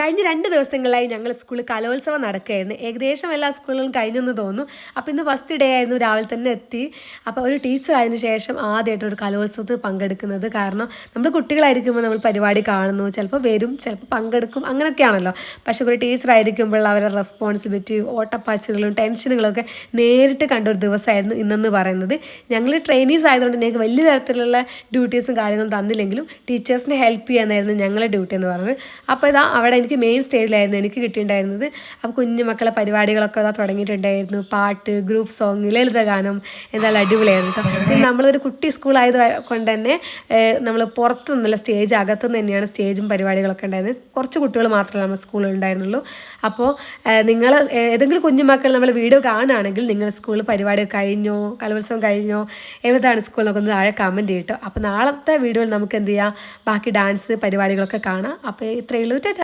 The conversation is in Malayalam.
കഴിഞ്ഞ രണ്ട് ദിവസങ്ങളായി ഞങ്ങൾ സ്കൂളിൽ കലോത്സവം നടക്കുകയായിരുന്നു. ഏകദേശം എല്ലാ സ്കൂളുകളും കഴിഞ്ഞെന്ന് തോന്നുന്നു. അപ്പോൾ ഇന്ന് ഫസ്റ്റ് ഡേ ആയിരുന്നു രാവിലെ തന്നെ എത്തി. അപ്പോൾ ഒരു ടീച്ചർ ആയതിനു ശേഷം ആദ്യമായിട്ട് ഒരു കലോത്സവത്തിൽ പങ്കെടുക്കുന്നത് കാരണം നമ്മൾ കുട്ടികളായിരിക്കുമ്പോൾ നമ്മൾ പരിപാടി കാണുന്നു. ചിലപ്പോൾ വരും ചിലപ്പോൾ പങ്കെടുക്കും അങ്ങനെയൊക്കെയാണല്ലോ. പക്ഷേ ഒരു ടീച്ചർ ആയിരിക്കുമ്പോൾ അവരുടെ റെസ്പോൺസിബിലിറ്റി ഓട്ടപ്പാച്ചുകളും ടെൻഷനുകളൊക്കെ നേരിട്ട് കണ്ട ഒരു ദിവസമായിരുന്നു ഇന്നെന്ന് പറയുന്നത്. ഞങ്ങൾ ട്രെയിനീസ് ആയതുകൊണ്ട് ഞങ്ങൾക്ക് വലിയ തരത്തിലുള്ള ഡ്യൂട്ടീസും കാര്യങ്ങളും തന്നില്ലെങ്കിലും ടീച്ചേഴ്സിനെ ഹെൽപ്പ് ചെയ്യാനായിരുന്നു ഞങ്ങളുടെ ഡ്യൂട്ടി എന്ന് പറയുന്നത്. അപ്പോൾ ഇതാ അവിടെ എനിക്ക് മെയിൻ സ്റ്റേജിലായിരുന്നു എനിക്ക് കിട്ടിയിട്ടുണ്ടായിരുന്നത്. അപ്പോൾ കുഞ്ഞു മക്കളെ പരിപാടികളൊക്കെ അതാ തുടങ്ങിയിട്ടുണ്ടായിരുന്നു. പാട്ട് ഗ്രൂപ്പ് സോങ് ലളിതഗാനം എന്തായാലും അടിപൊളിയായിരുന്നു കേട്ടോ പിന്നെ നമ്മളൊരു കുട്ടി സ്കൂളായത് കൊണ്ട് തന്നെ നമ്മൾ പുറത്തു നിന്നുള്ള സ്റ്റേജ് അകത്തു നിന്ന് തന്നെയാണ് സ്റ്റേജും പരിപാടികളൊക്കെ ഉണ്ടായിരുന്നത്. കുറച്ച് കുട്ടികൾ മാത്രമേ നമ്മുടെ സ്കൂളിൽ ഉണ്ടായിരുന്നുള്ളൂ. അപ്പോൾ നിങ്ങൾ ഏതെങ്കിലും കുഞ്ഞുമക്കൾ നമ്മൾ വീഡിയോ കാണുകയാണെങ്കിൽ നിങ്ങളുടെ സ്കൂളിൽ പരിപാടി കഴിഞ്ഞോ കലോത്സവം കഴിഞ്ഞോ എവിടെയാണ് സ്കൂൾ നോക്കുന്നത് താഴെ കമന്റ് ചെയ്യട്ടോ അപ്പോൾ നാളത്തെ വീഡിയോയിൽ നമുക്ക് എന്ത് ചെയ്യാം? ബാക്കി ഡാൻസ് പരിപാടികളൊക്കെ കാണാം. അപ്പോൾ ഇത്രയേ ഉള്ളൂ. ടാറ്റാ.